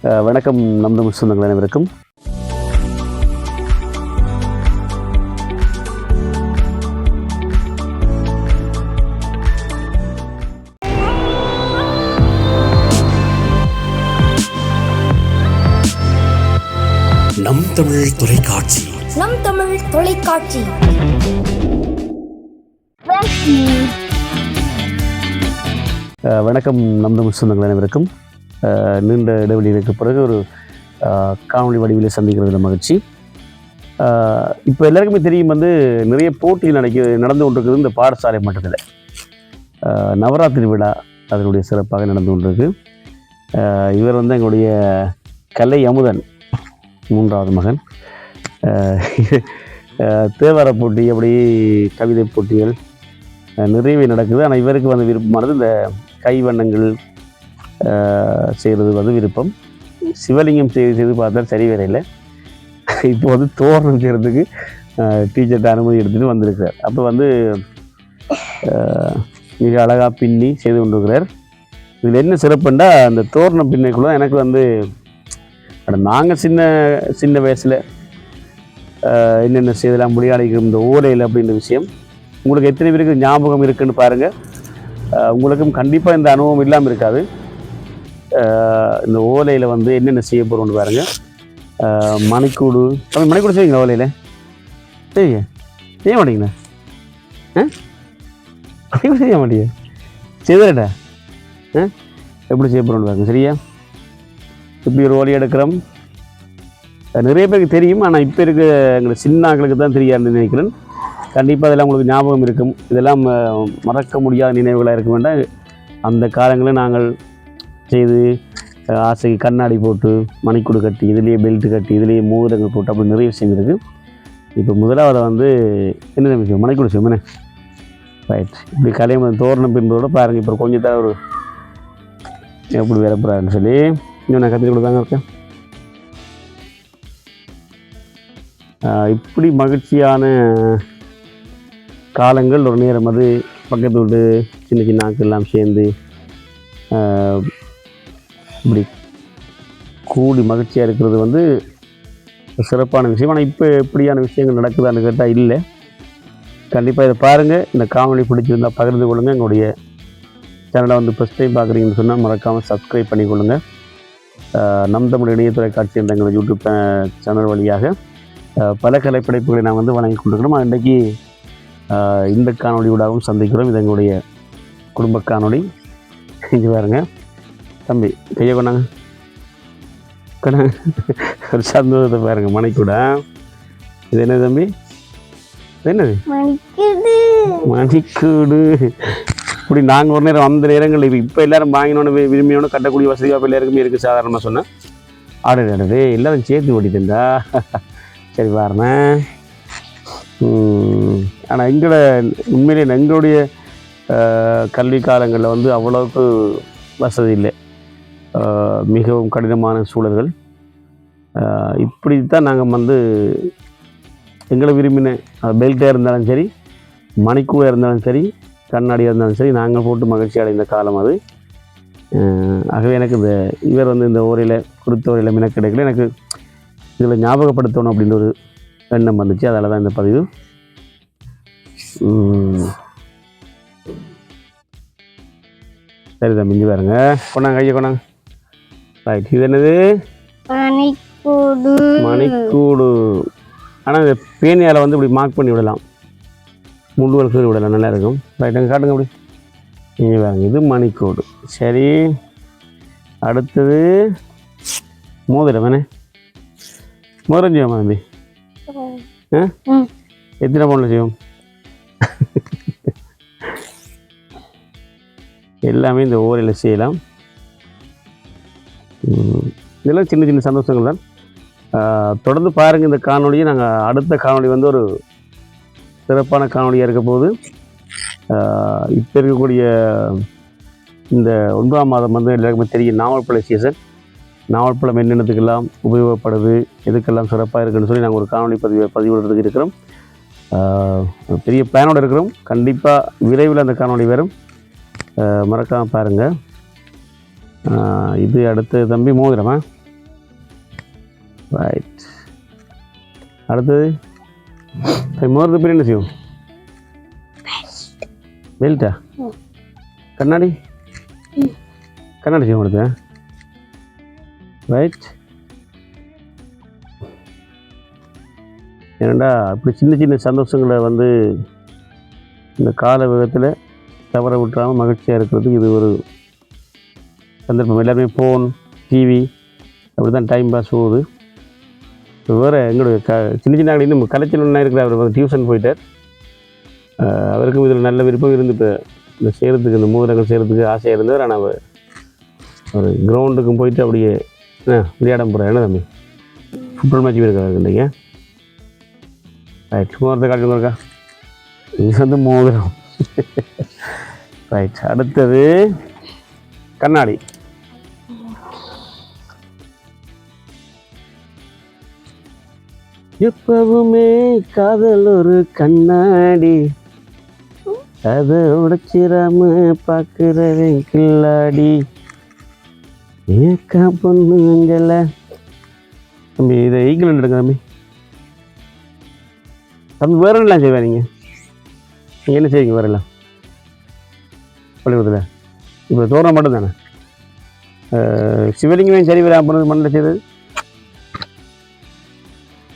வணக்கம் நம் தமிழ் சொந்தங்கள் அனைவருக்கும். நம் தமிழ் தொலைக்காட்சி. நம் தமிழ் தொலைக்காட்சி. வணக்கம் நம் தமிழ் சொந்தங்கள் அனைவருக்கும். நீண்ட இடைவெளிகளுக்கு பிறகு ஒரு காணொலி காணொளி வடிவில் சந்திக்கிறதுல மகிழ்ச்சி. இப்போ எல்லாருக்குமே தெரியும் வந்து நிறைய போட்டிகள் நடக்க நடந்து கொண்டிருக்குது இந்த பாடசாலை மட்டத்தில். நவராத்திரி விழா அதனுடைய சிறப்பாக நடந்து கொண்டிருக்கு. இவர் வந்து எங்களுடைய கலை அமுதன் மூன்றாவது மகன். தேவார போட்டி அப்படி கவிதை போட்டிகள் நிறையவே நடக்குது. ஆனால் இவருக்கு வந்து விருப்பமானது இந்த கைவண்ணங்கள் செய்கிறது வந்து விருப்பம். சிவலிங்கம் செய்து செய்து பார்த்தா சரி வரையில் இப்போ வந்து தோரணம் செய்கிறதுக்கு டீச்சர்கிட்ட அனுமதி எடுத்துகிட்டு வந்திருக்கிறார். அப்போ வந்து மிக அழகாக பின்னி செய்து கொண்டிருக்கிறார். இதில் என்ன சிறப்புண்டா அந்த தோரணம் பின்னைக்குள்ள எனக்கு வந்து நாங்கள் சின்ன சின்ன வயசில் என்னென்ன செய்தலாம் முடியாளிக்கும் இந்த ஓலையில் அப்படின்ற விஷயம். உங்களுக்கு எத்தனை பேருக்கு ஞாபகம் இருக்குன்னு பாருங்கள் உங்களுக்கும் கண்டிப்பாக இந்த அனுபவம் இல்லாமல் இருக்காது. இந்த ஓலையில் வந்து என்னென்ன செய்ய போகிறோம்னு பாருங்கள் மணிக்கூடு. தமிழ் மணிக்கூடு செய்வீங்களா ஓலையில்? செய்ய செய்ய மாட்டீங்கண்ணா? ஆ மணிக்கூடு செய்ய மாட்டீங்க? செய்தரட்டா? ஆ எப்படி செய்ய போகிறோம்னு பாருங்கள் சரியா? இப்படி ஒரு ஓலை எடுக்கிறோம். நிறைய பேருக்கு தெரியும் ஆனால் இப்போ இருக்க எங்களை சின்ன ஆக்களுக்கு தான் தெரியாதுன்னு நினைக்கிறேன். கண்டிப்பாக அதெல்லாம் உங்களுக்கு ஞாபகம் இருக்கும். இதெல்லாம் மறக்க முடியாத நினைவுகளாக இருக்க வேண்டாம் அந்த காலங்களில் நாங்கள் செய்து ஆசைக்கு கண்ணாடி போட்டு மணிக்கூடு கட்டி இதுலேயே பெல்ட் கட்டி இதுலேயே மோதிரங்கள் போட்டு அப்படி நிறைய விஷயம் இருக்குது இப்போ முதலாவது வந்து என்ன விஷயம் மணிக்கூடு விஷயம் என்ன? ரைட் இப்படி கலையம் தோரணம் பின்போட பாருங்கள் இப்போ கொஞ்சம் தான் ஒரு எப்படி வேற போகிறாருன்னு சொல்லி இன்னும் நான் கற்றுக் கொடுத்தாங்க இருக்கேன். இப்படி மகிழ்ச்சியான காலங்கள் ஒரு நேரம் அது பக்கத்து வீட்டு சின்ன சின்ன ஆட்கள் எல்லாம் சேர்ந்து இப்படி கூடி மகிழ்ச்சியாக இருக்கிறது வந்து ஒரு சிறப்பான விஷயம். ஆனால் இப்போ எப்படியான விஷயங்கள் நடக்குதான்னு கேட்டால் இல்லை. கண்டிப்பாக இதை பாருங்கள் இந்த காமெடி பிடிச்சிருந்தால் பகிர்ந்து கொள்ளுங்கள் எங்களுடைய சேனலை வந்து ஃபஸ்ட் டைம் பார்க்குறீங்கன்னு சொன்னால் மறக்காமல் சப்ஸ்கிரைப் பண்ணிக்கொள்ளுங்கள் ஆஹ் நம் தமிழ் இணையத்துறை காட்சி என்ற எங்கள் யூடியூப் சேனல் வழியாக பல கலைப்படைப்புகளை நான் வந்து வழங்கி கொண்டிருக்கிறோம். இன்றைக்கு இந்த காணொளியூடாகவும் சந்திக்கிறோம். இது எங்களுடைய குடும்ப காணொளி. இங்கே பாருங்க. தம்பி கையை கொண்டாங்க. கொண்டாங்க ஒரு சந்தோஷத்தை பாருங்க மணிக்கூட. இது என்ன தம்பி? இது என்னது? மணிக்கூடு. இப்படி நாங்கள் ஒரு நேரம் அந்த நேரங்கள் இப்போ இப்போ எல்லாரும் வாங்கினோன்னு வி- விரும்பினோன்னு கட்டக்கூடிய வசதி வாய்ப்பு எல்லாருக்குமே இருக்குது சாதாரணமாக சொன்னேன் ஆடு ஆடுது எல்லாரும் சேர்த்து ஓட்டிட்டுண்டா சரி பாருண்ணேன் ஆனால் எங்களோட உண்மையிலே எங்களுடைய கல்வி காலங்களில் வந்து அவ்வளோக்கு வசதி இல்லை. மிகவும் கடினமான சூழல்கள். இப்படி தான் நாங்கள் வந்து எங்களை விரும்பின பெல்ட்டாக இருந்தாலும் சரி மணிக்கூட இருந்தாலும் சரி கண்ணாடியாக இருந்தாலும் சரி நாங்கள் போட்டு மகிழ்ச்சி அடைந்த காலம் அது. ஆகவே எனக்கு இந்த இவர் வந்து இந்த ஓரையில் கொடுத்த ஓரையில் மினக்கிடைக்கல எனக்கு இதில் ஞாபகப்படுத்தணும் அப்படின்ற ஒரு எண்ணம் வந்துச்சு. அதால தான் இந்த பதிவு. சரி தம்பி பாருங்க. கொண்டாங்க கையை கொண்டாங்க. ரைட் இது என்னது? மணிக்கூடு. மணிக்கூடு. ஆனால் இந்த பேனியால் வந்து இப்படி மார்க் பண்ணி விடலாம். முள்ளுவல் கீழ் விடலாம் நல்லா இருக்கும். ரைட் அங்கே காட்டுங்க அப்படி. இங்கே பாருங்க இது மணிக்கூடு. சரி. அடுத்தது மோதிரம் வேணே மோதிரம் செய்வோமா தம்பி. எத்தனை பவுனில் செய்வோம்? எல்லாமே இந்த ஓரையில் செய்யலாம். இதெல்லாம் சின்ன சின்ன சந்தோஷங்கள் தான். தொடர்ந்து பாருங்கள் இந்த காணொளியை. நாங்கள் அடுத்த காணொளி வந்து ஒரு சிறப்பான காணொளியாக இருக்க போகுது. இப்போ இருக்கக்கூடிய இந்த ஒன்பதாம் மாதம் வந்து எல்லாருக்குமே தெரியும். நாவல்பழ சீசன். நாவல்பழம் என்னென்னத்துக்கெல்லாம் உபயோகப்படுது எதுக்கெல்லாம் சிறப்பாக இருக்குன்னு சொல்லி நாங்கள் ஒரு காணொளி பதிவு பதிவிடுறதுக்கு இருக்கிறோம். பெரிய பிளானோட இருக்கிறோம். கண்டிப்பாக விரைவில் அந்த காணொளி வரும். மறக்காமல் பாருங்கள் இது அடுத்து தம்பி மோதிரமா? ரைட் அடுத்தது? மோதிரத்து பேர் என்ன செய்யும் பெல்ட்டா கண்ணாடி? கண்ணாடி செய்யும் அடுத்து ரைட் ஏன்னா இப்படி சின்ன சின்ன சந்தோஷங்களை வந்து இந்த கால வேகத்தில் தவற விட்டுறாமல் மகிழ்ச்சியாக இருக்கிறதுக்கு இது ஒரு சந்தர்ப்பம். எல்லாருமே ஃபோன் டிவி அப்படி தான் டைம் பாஸ் போகுது. இப்போ வேறு எங்களுடைய க சின்ன சின்ன ஆள் இன்னும் கலைச்சல் ஒன்றா இருக்கிற அவர் டியூஷன் போயிட்டார். அவருக்கும் இதில் நல்ல விருப்பம் இருந்து இப்போ இந்த செய்கிறதுக்கு இந்த மூதரங்கள் செய்கிறதுக்கு ஆசையாக இருந்தவர் ஆனால் அவர் ஒரு கிரவுண்டுக்கும் போயிட்டு அப்படியே ஆ விளையாட போகிறார் என்ன தம்பி? ஃபுட்பால் மேட்ச் இருக்காரு இல்லைங்க ரைட் மோதிரத்தை காட்டுங்க இருக்கா இது வந்து மோதிரம். ரைட் அடுத்தது கண்ணாடி. எப்பவுமே காதல் ஒரு கண்ணாடி. அதை உடைச்சிராம பார்க்குறவன் கில்லாடி. ஏக்கா பொண்ணு அஞ்சல தம்பி இதை ஈக்கில் எடுங்க தம்பி. தம்பி வேற என்னலாம் செய்வேன் நீங்கள் நீங்கள் என்ன செய்வீங்க வேற எல்லாம்? பள்ளிக்கூடத்தில்? இப்போ தோரணம் மட்டும் தானே சிவலிங்கமே சரி வர பண்ணது மண்ணில் செய்தது?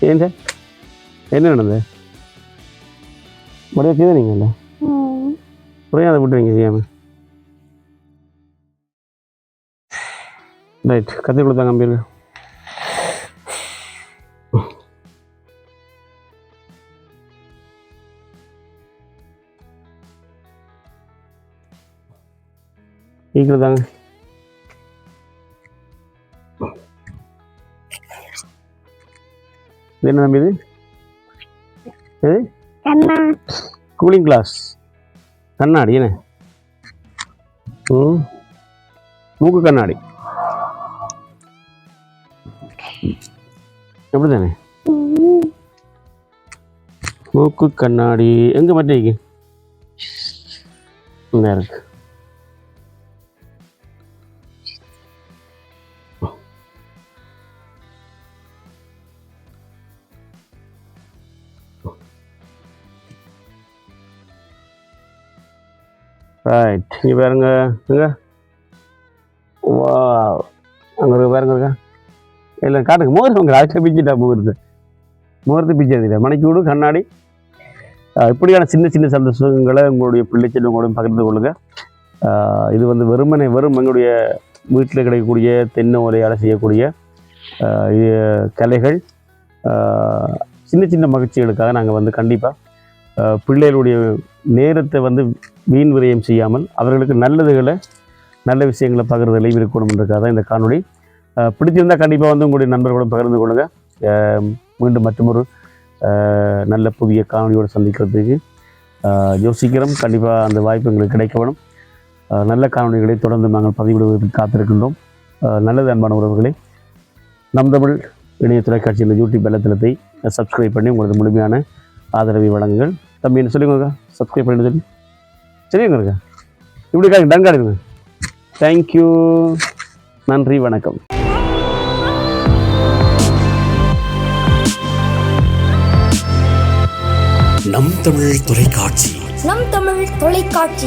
ஏன் சார்? என்ன நடந்தது? முடியாது செய்த நீங்கள்ல புரியும் அதை விட்டு நீங்கள் செய்யாமல் ரைட் கத்தி கொடுத்தாங்க அம்பியில் ஈக்கில் தாங்க என்ன நம்பி இது இது கூலிங் கிளாஸ் கண்ணாடி என்ன மூக்கு கண்ணாடி எப்படி தானே மூக்கு கண்ணாடி. எங்கே மாட்டேங்க இருக்கு. ரைட் இங்கே பாருங்க. எங்க வா அங்கே இருக்க பாருங்க இருக்கா இல்லை காட்டுக்கு மோர் உங்க ஆட்சி பிஞ்சிட்டா முகூர்த்து முகூர்த்து பிஞ்சாதீங்க. மணிக்கூடு கண்ணாடி. இப்படியான சின்ன சின்ன சந்தோஷங்களை உங்களுடைய பிள்ளை செல்வங்களோட பகிர்ந்து கொள்ளுங்க. இது வந்து வெறுமனை வெறும் எங்களுடைய வீட்டில் கிடைக்கக்கூடிய தென்னை ஓலையால் செய்யக்கூடிய கலைகள். சின்ன சின்ன மகிழ்ச்சிகளுக்காக நாங்கள் வந்து கண்டிப்பாக பிள்ளைகளுடைய நேரத்தை வந்து வீண் விரயம் செய்யாமல் அவர்களுக்கு நல்லதுகளை நல்ல விஷயங்களை பகிர்தலையும் இருக்கணும்ன்றதுக்காக தான் இந்த காணொளி பிடிச்சிருந்தால் கண்டிப்பாக வந்து உங்களுடைய நண்பர்களும் பகிர்ந்து கொள்ளுங்கள் மீண்டும் மற்றொரு நல்ல புதிய காணொலியோடு சந்திக்கிறதுக்கு யோசிக்கிறோம். கண்டிப்பாக அந்த வாய்ப்பு எங்களுக்கு கிடைக்க வேணும் நல்ல காணொலிகளை தொடர்ந்து நாங்கள் பதிவிடுவதற்கு காத்திருக்கின்றோம். நல்லது அன்பான உறவுகளை. நம் தமிழ் இணைய தொலைக்காட்சியில் யூடியூப் வலைத்தளத்தை சப்ஸ்கிரைப் பண்ணி உங்களது முழுமையான ஆதரவை வழங்குங்கள். தம்பி என்ன சொல்லுங்க சப்ஸ்கிரைப் பண்ணி சொல்லி. சரிங்க இருக்கா இப்படி காட்டுங்க டன் தேங்க்யூ நன்றி வணக்கம். நம் தமிழ் தொலைக்காட்சி. நம் தமிழ் தொலைக்காட்சி.